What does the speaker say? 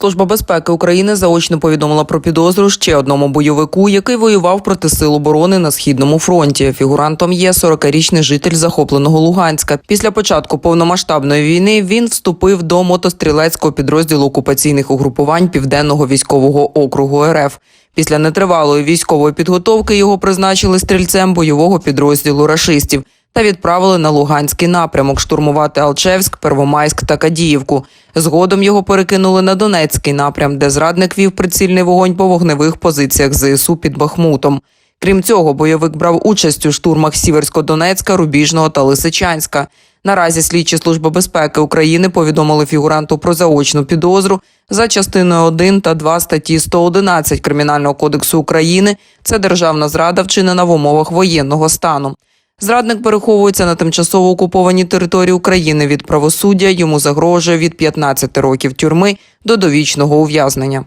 Служба безпеки України заочно повідомила про підозру ще одному бойовику, який воював проти сил оборони на східному фронті. Фігурантом є 40-річний житель захопленого Луганська. Після початку повномасштабної війни він вступив до мотострілецького підрозділу окупаційних угрупувань Південного військового округу РФ. Після нетривалої військової підготовки його призначили стрільцем бойового підрозділу рашистів та відправили на Луганський напрямок штурмувати Алчевськ, Первомайськ та Кадіївку. Згодом його перекинули на Донецький напрям, де зрадник вів прицільний вогонь по вогневих позиціях ЗСУ під Бахмутом. Крім цього, бойовик брав участь у штурмах Сіверсько-Донецька, Рубіжного та Лисичанська. Наразі слідчі служби безпеки України повідомили фігуранту про заочну підозру за частиною 1 та 2 статті 111 Кримінального кодексу України. Це державна зрада, вчинена в умовах воєнного стану. Зрадник переховується на тимчасово окупованій території України від правосуддя. Йому загрожує від 15 років тюрми до довічного ув'язнення.